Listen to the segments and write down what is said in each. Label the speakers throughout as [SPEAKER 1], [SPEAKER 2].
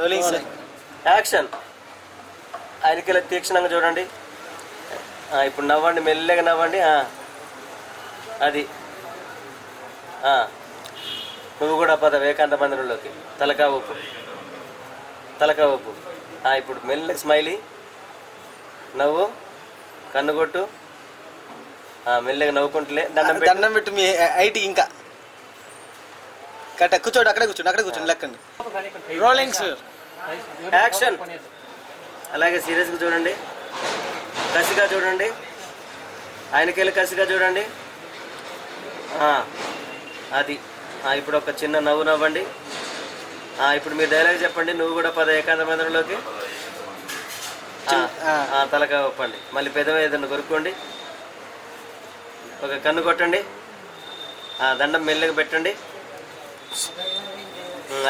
[SPEAKER 1] Rolling sir
[SPEAKER 2] action. ఆయనకి తీక్షణంగా చూడండి. ఇప్పుడు నవ్వండి మెల్లగా నవ్వండి. అది. నువ్వు కూడా పద ఏకాంత మందిరంలోకి. తలకా ఊపు. తలకా ఊపు. ఇప్పుడు మెల్లగా స్మైలీ. నవ్వు. కన్ను కొట్టు. ఆ, మెల్లగా నవ్వుకుంటులే. దండం
[SPEAKER 1] దండం పెట్టు మీ ఐటీ ఇంకా. కట్ట కూర్చోండి అక్కడే కూర్చోండి అక్కడే కూర్చోండి లెక్కండి. రోలింగ్ సార్
[SPEAKER 2] యాక్షన్ అలాగే సీరియస్గా చూడండి. కసిగా చూడండి. ఆయనకెళ్ళి కసిగా చూడండి. అది. ఇప్పుడు ఒక చిన్న నవ్వు నవ్వండి. ఇప్పుడు మీరు డైలాగ్ చెప్పండి నువ్వు కూడా పద ఏకాంత మందిరంలోకి. ఆ,
[SPEAKER 1] ఆ.
[SPEAKER 2] ఆ, తలక ఒప్పండి. మళ్ళీ పెదవి ఏదన్నా కొరుక్కోండి. ఒక కన్ను కొట్టండి. దండం మెల్లగా పెట్టండి.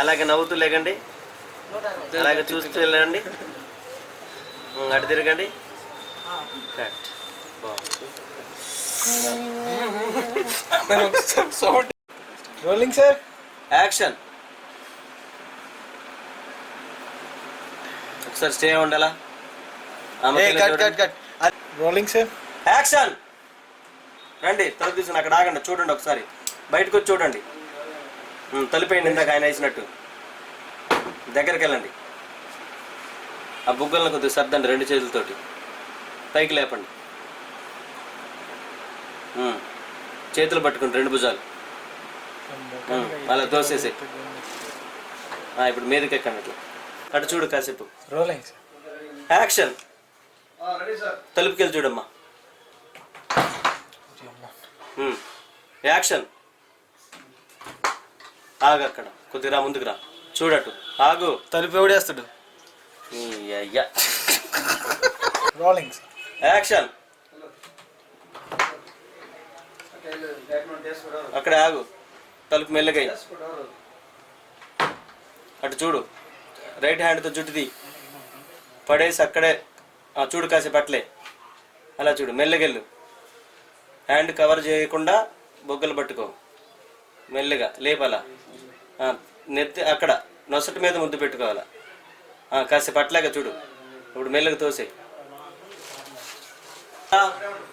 [SPEAKER 2] అలాగే నవ్వుతూ లేకండి. అలాగే చూస్తూ వెళ్ళండి. అటు తిరగండి. బాగుంది.
[SPEAKER 1] రోలింగ్ సార్
[SPEAKER 2] యాక్షన్ ఒకసారి స్టే ఉండాలా?
[SPEAKER 1] రోలింగ్ సార్
[SPEAKER 2] యాక్షన్ రండి తలుపు తీసుకుని అక్కడ ఆగండి చూడండి ఒకసారి. బయటకు వచ్చి చూడండి. తలుపేయండి ఇందాక ఆయన వేసినట్టు. దగ్గరికి వెళ్ళండి ఆ బుగ్గలను కొద్దిగా సర్దండి రెండు చేతులతోటి. పైకి లేపండి. చేతులు పట్టుకుని రెండు భుజాలు. అలా దోసేసి ఇప్పుడు మీదకి ఎక్కండి అట్లా. అటు చూడు కాసేపు. యాక్షన్ తలుపుకి వెళ్ళి చూడమ్మా. యాక్షన్. ఆగు అక్కడ. కొద్దిగా రా ముందుకు రా. చూడటు. ఆగు.
[SPEAKER 1] తలుపు ఎవడేస్తాడు?
[SPEAKER 2] అయ్యా.
[SPEAKER 1] రోలింగ్
[SPEAKER 2] యాక్షన్ అక్కడ ఆగు. తలుపు మెల్లగా. అటు చూడు. రైట్ హ్యాండ్తో జుట్టుది పడేసి అక్కడే ఆ, చూడు కాసేపు అట్లే. అలా చూడు. మెల్లగెళ్ళు. హ్యాండ్ కవర్ చేయకుండా బొగ్గలు పట్టుకో. మెల్లగా లేపలా. ఆ, నెత్తి అక్కడ నొసటి మీద ముద్దు పెట్టుకోవాలా. కాసేపు అట్లాగే చూడు. ఇప్పుడు మెల్లగా తోసే.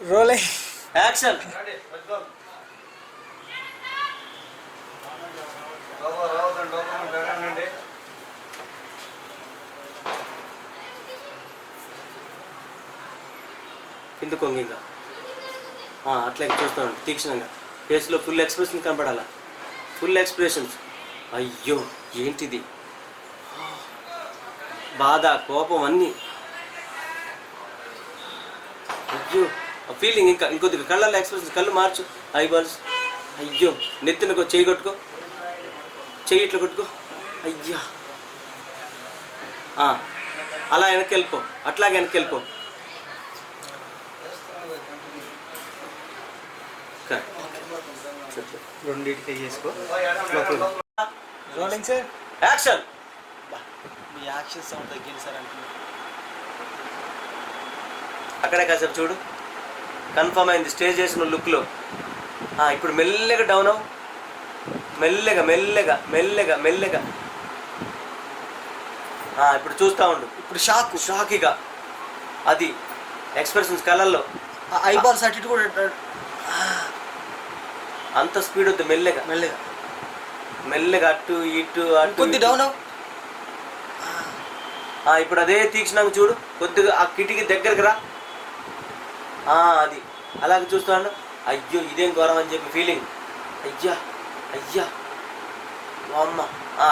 [SPEAKER 1] Rolling
[SPEAKER 2] action. కింద కొంగి ఇంకా ఆ, అట్లా చూస్తాను. తీక్షణంగా. ఫేస్లో ఫుల్ ఎక్స్ప్రెషన్ కనపడాలా? Full expressions. అయ్యో ఏంటిది? బాధ కోపం అన్నీ. అయ్యో ఆ ఫీలింగ్ ఇంకా ఇంకొద్దిగా కళ్ళల్లో ఎక్స్ప్రెషన్ కళ్ళు మార్చు ఐబాల్స్ అయ్యో నెత్తినకో చేయి కొట్టుకో. చెయ్యి ఇట్లా కొట్టుకో. అయ్యా. ఆ, అలా వెనక్కి వెళ్ళిపో అట్లాగే వెనక్కి వెళ్ళిపో కరెక్ట్.
[SPEAKER 1] రెండింటికి చేసుకో. రోలింగ్ సార్
[SPEAKER 2] యాక్షన్
[SPEAKER 1] మీ యాక్షన్ సౌండ్ తగ్గింది సార్ అంటున్నాను
[SPEAKER 2] అక్కడే కాసేపు చూడు. కన్ఫర్మ్ అయింది స్టే చేసిన లుక్లో ఇప్పుడు మెల్లగా డౌన్ అవు మెల్లగా మెల్లగా మెల్లగా మెల్లగా. ఆ, ఇప్పుడు చూస్తా ఉండు.
[SPEAKER 1] ఇప్పుడు షాక్
[SPEAKER 2] షాకిగా అది ఎక్స్ప్రెషన్స్ కళ్ళల్లో.
[SPEAKER 1] ఐబాల్స్ అటు ఇటు కూడా
[SPEAKER 2] అంత స్పీడ్ వద్దు మెల్లగా.
[SPEAKER 1] మెల్లగా.
[SPEAKER 2] మెల్లగా అటు ఇటు అటు
[SPEAKER 1] కొద్ది. డౌన్
[SPEAKER 2] ఇప్పుడు అదే తీక్షణంగా చూడు. కొద్దిగా ఆ కిటికీ దగ్గరికి రా. అది. అలాగే చూస్తాను అయ్యో ఇదేం ఘోరం అని చెప్పి ఫీలింగ్ అయ్యా అయ్యా. అమ్మ.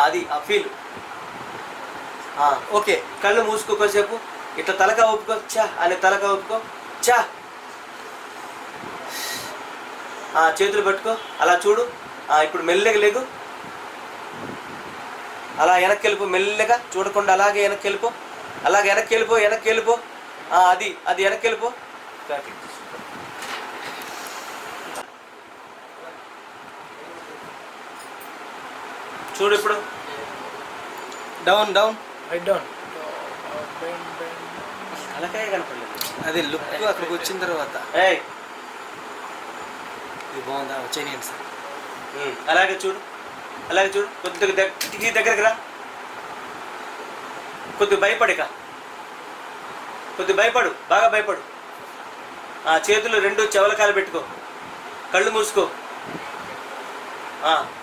[SPEAKER 2] అది ఆ ఫీల్ ఓకే. కళ్ళు మూసుకో కొద్దిసేపు. ఇట్లా తలక ఒప్పుకో చా అని తలక ఒప్పుకో చా చేతులు పట్టుకో. అలా చూడు. ఆ, ఇప్పుడు మెల్లగా లేగు. అలా వెనక్కి వెళ్ళిపో మెల్లగా చూడకుండా అలాగే వెనక్కి వెళ్ళిపో అలాగే వెనక్కి వెళ్ళిపో వెనక్కి వెళ్ళిపో ఆ, అది అది వెనక్కి వెళ్ళిపో చూడు ఇప్పుడు.
[SPEAKER 1] డౌన్ డౌన్ రైట్ డౌన్
[SPEAKER 2] అలాగే కనపడలేదు.
[SPEAKER 1] అది లుక్ అక్కడికి వచ్చిన తర్వాత.
[SPEAKER 2] ఏయ్
[SPEAKER 1] ఇది బాగుందా వచ్చేయండి సార్
[SPEAKER 2] అలాగే చూడు. అలాగే చూడు. కొద్దిగా దగ్గ- కిటికీ దగ్గరికి రా. కొద్దిగా భయపడిక. కొద్దిగా భయపడు. బాగా భయపడు. ఆ చేతులు రెండు చెవలకాలు పెట్టుకో. కళ్ళు మూసుకో.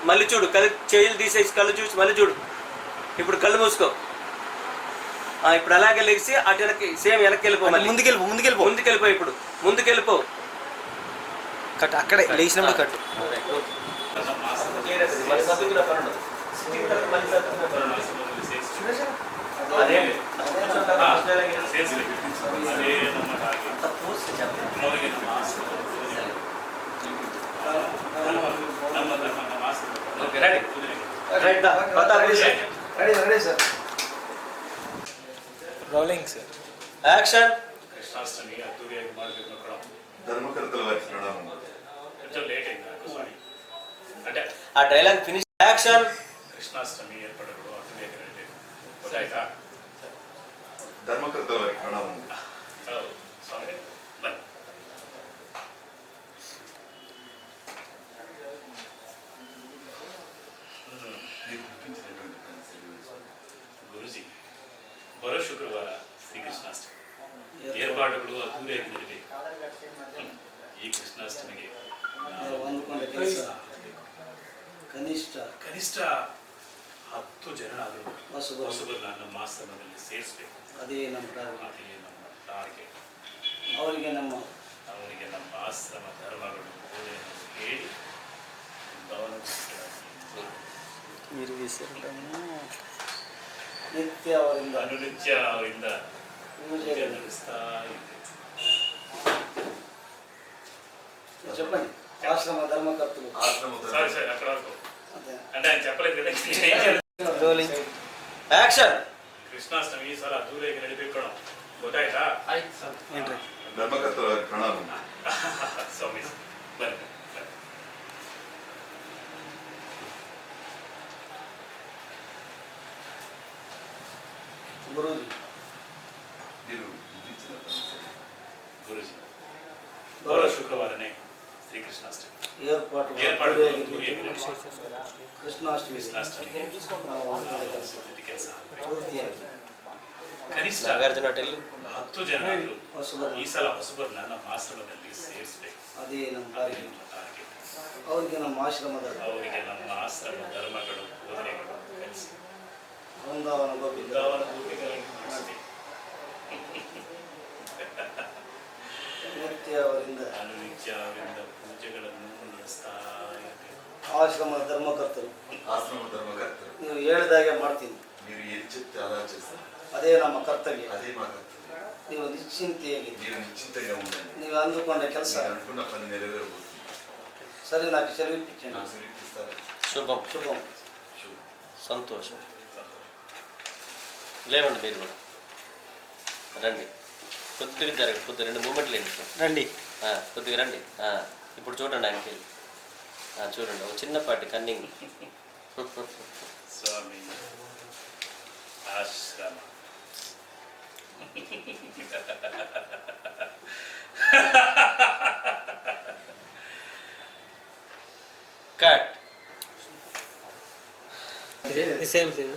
[SPEAKER 2] మళ్ళీ చూడు. కళ్ళు చేతులు తీసేసి కళ్ళు చూసి మళ్ళీ చూడు. ఇప్పుడు కళ్ళు మూసుకో. ఇప్పుడు అలాగే లెగిసి అటు వెనక్కి సేమ్ వెనక్కి వెళ్ళిపో
[SPEAKER 1] ముందుకెళ్ళిపో ముందుకెళ్ళిపో.
[SPEAKER 2] ముందుకెళ్ళిపో ఇప్పుడు. ముందుకెళ్ళిపో.
[SPEAKER 1] కట్ అక్కడే లేచినప్పుడు కట్టు.
[SPEAKER 2] మళ్ళీ సర్దుకునే పని ಆ ಡೈಲಾಗ್
[SPEAKER 3] ಫಿನಿಶ್ ಆಕ್ಷನ್ ಕೃಷ್ಣಾಷ್ಟಮಿ ಏರ್ಪಡಗಳು ಗೊತ್ತಾಯ್ತಾ? ಬನ್ನಿ. ಗುರುಜಿ ಬರೋ ಶುಕ್ರವಾರ ಶ್ರೀ ಶ್ರೀಕೃಷ್ಣಾಷ್ಟಮಿ. ಏರ್ಪಾಡುಗಳು ಅದ್ದೂರಿಯಾಗಿ ನಡೀಬೇಕು ಈ ಕೃಷ್ಣಾಷ್ಟಮಿಗೆ
[SPEAKER 4] ಕನಿಷ್ಠ
[SPEAKER 3] ಕನಿಷ್ಠ ಹತ್ತು ಜನ ಆದರೂ
[SPEAKER 4] ಹೊಸಬರು.
[SPEAKER 3] ಹೊಸಬರನ್ನ ನಮ್ಮ ಆಶ್ರಮದಲ್ಲಿ ಸೇರಿಸಬೇಕು
[SPEAKER 4] ಅದೇ ನಮ್ಮ ಕಾರ್ಯ
[SPEAKER 3] ಅದೇ ನಮ್ಮ ಟಾರ್ಗೆಟ್
[SPEAKER 4] ಅವರಿಗೆ ನಮ್ಮ
[SPEAKER 3] ಅವರಿಗೆ ನಮ್ಮ ಆಶ್ರಮ ಧರ್ಮಗಳು ಬೋಧನೆಯನ್ನು ಹೇಳಿ ಗೌರವಿಸಲಾಗಿ
[SPEAKER 1] మీరు
[SPEAKER 4] ನಿತ್ಯ ಅವರಿಂದ
[SPEAKER 3] ಅನುನಿತ್ಯ ಅವರಿಂದ ಪೂಜೆ
[SPEAKER 4] ಪೂಜೆ
[SPEAKER 3] ನಡೆಸ್ತಾ ಇದ್ದೇವೆ
[SPEAKER 4] చెప్పండి ఆశ్రమ ధర్మకర్తలు
[SPEAKER 5] ఆశ్రమ
[SPEAKER 3] అంటే ఆయన చెప్పలేదు కదా.
[SPEAKER 2] యాక్షన్.
[SPEAKER 3] కృష్ణాష్టమి
[SPEAKER 5] సార్ ఆ దూరేకి
[SPEAKER 3] నడిపించడం గొట్టాయిరా శుక్రవారనే. ಶ್ರೀಕೃಷ್ಣಾಷ್ಟಮಿ.
[SPEAKER 4] ಏರ್ಪಾಟ್
[SPEAKER 3] ಏರ್ಪಾಡು
[SPEAKER 4] ಕೃಷ್ಣಾಷ್ಟಮಿ. ಕೃಷ್ಣಾಷ್ಟಮಿ. ಕೆಲಸ
[SPEAKER 3] ಕನಿಷ್ಠ ಹತ್ತು ಜನ ಈ ಸಲ ಹೊಸಬರನ್ನ ನಮ್ಮ ಆಶ್ರಮದಲ್ಲಿ ಸೇರಿಸಬೇಕು.
[SPEAKER 4] ಅದೇ ನಮ್ಮ ಅವರಿಗೆ ನಮ್ಮ ಆಶ್ರಮದ
[SPEAKER 3] ಅವರಿಗೆ ನಮ್ಮ ಆಶ್ರಮ ಧರ್ಮಗಳು ಕಲಿಸಿ.
[SPEAKER 4] ಬೃಂದಾವನ ಗೋಪಿ
[SPEAKER 3] ಬೃಂದಾವನ ಗೋಪಿಗಳನ್ನು
[SPEAKER 4] ನಿತ್ಯ ಅವರಿಂದ
[SPEAKER 3] ಅನುನಿತ್ಯ ಅವರಿಂದ ಪೂಜೆಗಳನ್ನು ನಡೆಸ್ತಾ ಇರಬೇಕು.
[SPEAKER 4] ಆಶ್ರಮ ಧರ್ಮಕರ್ತರು.
[SPEAKER 5] ಆಶ್ರಮ ಧರ್ಮಕರ್ತರು.
[SPEAKER 4] ನೀವು ಹೇಳಿದಾಗೆ ಮಾಡ್ತೀನಿ.
[SPEAKER 5] ನೀವು ಹೆಚ್ಚುತ್ತ ಆಲೋಚಿಸಿ
[SPEAKER 4] ಅದೇ ನಮ್ಮ
[SPEAKER 5] ಕರ್ತವ್ಯ. ಅದೇ ಮಾತು
[SPEAKER 4] ನೀವು
[SPEAKER 5] ನಿಶ್ಚಿಂತೆಯಾಗಿ. ನೀವು ನಿಶ್ಚಿಂತೆಗೆ
[SPEAKER 4] ನೀವು ಅಂದುಕೊಂಡ ಕೆಲಸ.
[SPEAKER 5] ಅನುಕೊಂಡ ಪನಿ ನೆರವೇರಬಹುದು.
[SPEAKER 4] ಸರಿ నాకు సెలవు ఇప్పించండి
[SPEAKER 5] నాకు సెలవు
[SPEAKER 2] ఇప్పిస్తారు
[SPEAKER 4] శుభం
[SPEAKER 5] శుభం
[SPEAKER 2] సంతోషం లేవండి మీరు రండి కొద్దిగా జరగండి కొద్దిగా రెండు మూమెంట్లు లేండి
[SPEAKER 1] రండి.
[SPEAKER 2] ఆ, కొద్దిగా రండి. ఆ, ఇప్పుడు చూడండి ఆయనకి. చూడండి ఒక చిన్నపాటి కన్నింగ్.
[SPEAKER 3] స్వామి ఆశ్రమ.
[SPEAKER 2] Cut same same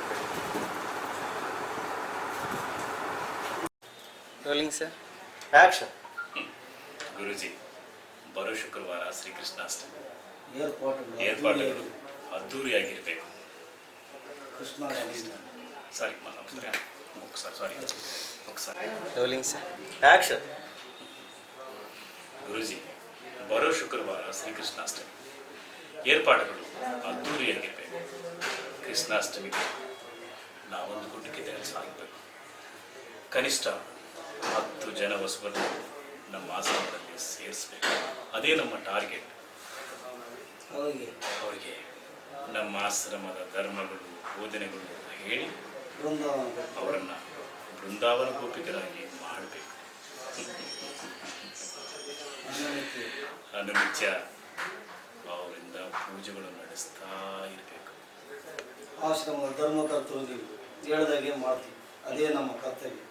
[SPEAKER 1] rolling sir
[SPEAKER 2] action
[SPEAKER 3] Guruji ಬರೋ ಶುಕ್ರವಾರ ಶ್ರೀಕೃಷ್ಣಾಷ್ಟಮಿ. ಏರ್ಪಾಡುಗಳು ಅದ್ಧೂರಿಯಾಗಿರಬೇಕು sorry sir sorry
[SPEAKER 1] sir sir
[SPEAKER 2] action
[SPEAKER 3] Guruji ಬರೋ ಶುಕ್ರವಾರ ಶ್ರೀಕೃಷ್ಣಾಷ್ಟಮಿ. ಏರ್ಪಾಡುಗಳು ಅದ್ಧೂರಿಯಾಗಿರಬೇಕು ಕೃಷ್ಣಾಷ್ಟಮಿಗೆ ನಾವೊಂದು ಗುಡ್ಡಕ್ಕೆ ಕೆಲಸ ಕನಿಷ್ಠ ಹತ್ತು ಜನ ಹೊಸಬರನ್ನು ನಮ್ಮ ಆಶ್ರಮದಲ್ಲಿ ಸೇರಿಸ್ಬೇಕು. ಅದೇ ನಮ್ಮ ಟಾರ್ಗೆಟ್.
[SPEAKER 4] ಅವರಿಗೆ?
[SPEAKER 3] ನಮ್ಮ ಆಶ್ರಮದ ಧರ್ಮಗಳು ಬೋಧನೆಗಳು ಹೇಳಿ
[SPEAKER 4] ಅವರನ್ನ
[SPEAKER 3] ಅವರನ್ನು ಬೃಂದಾವನ ಗೋಪಿಕರಾಗಿ ಮಾಡಬೇಕು. ಅನುನಿತ್ಯ ಅವರಿಂದ ಪೂಜೆಗಳು ನಡೆಸ್ತಾ ಇರಬೇಕು.
[SPEAKER 4] ಆಶ್ರಮದ ಧರ್ಮಕರ್ತರಿಗೆ ಹೇಳ್ದಾಗೆ ಮಾಡ್ತೀವಿ. ಅದೇ ನಮ್ಮ ಕರ್ತವ್ಯ.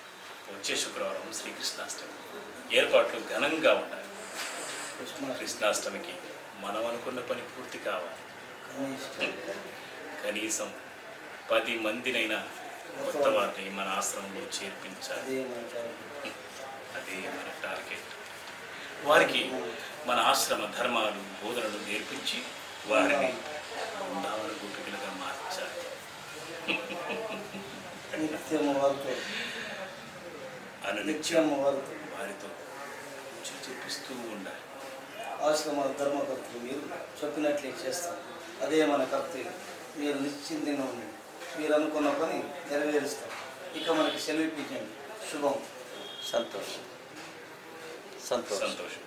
[SPEAKER 3] వచ్చే శుక్రవారం శ్రీకృష్ణాష్టమి. ఏర్పాట్లు ఘనంగా ఉండాలి.
[SPEAKER 4] కృష్ణ
[SPEAKER 3] కృష్ణాష్టమికి మనం అనుకున్న పని పూర్తి కావాలి. కనీసం పది మందినైనా కొత్త వారిని మన ఆశ్రమంలో చేర్పించాలి.
[SPEAKER 4] అదే మన
[SPEAKER 3] టార్గెట్. వారికి మన ఆశ్రమ ధర్మాలు బోధనలు నేర్పించి వారిని బృందావన గోపికలుగా మార్చాలి. అనునిత్యం
[SPEAKER 4] నిత్యం వారితో
[SPEAKER 3] వారితో చేపిస్తూ ఉండాలి.
[SPEAKER 4] ఆశ్రమ ధర్మకర్తలు మీరు చెప్పినట్లే చేస్తారు. అదే మన కర్తవ్యం. మీరు నిశ్చింతంగా ఉండండి. మీరు అనుకున్న పని నెరవేరుస్తారు. ఇక మనకి సెలవు ఇప్పించండి శుభం.
[SPEAKER 2] సంతోషం. సంతోషం.
[SPEAKER 3] సంతోషం.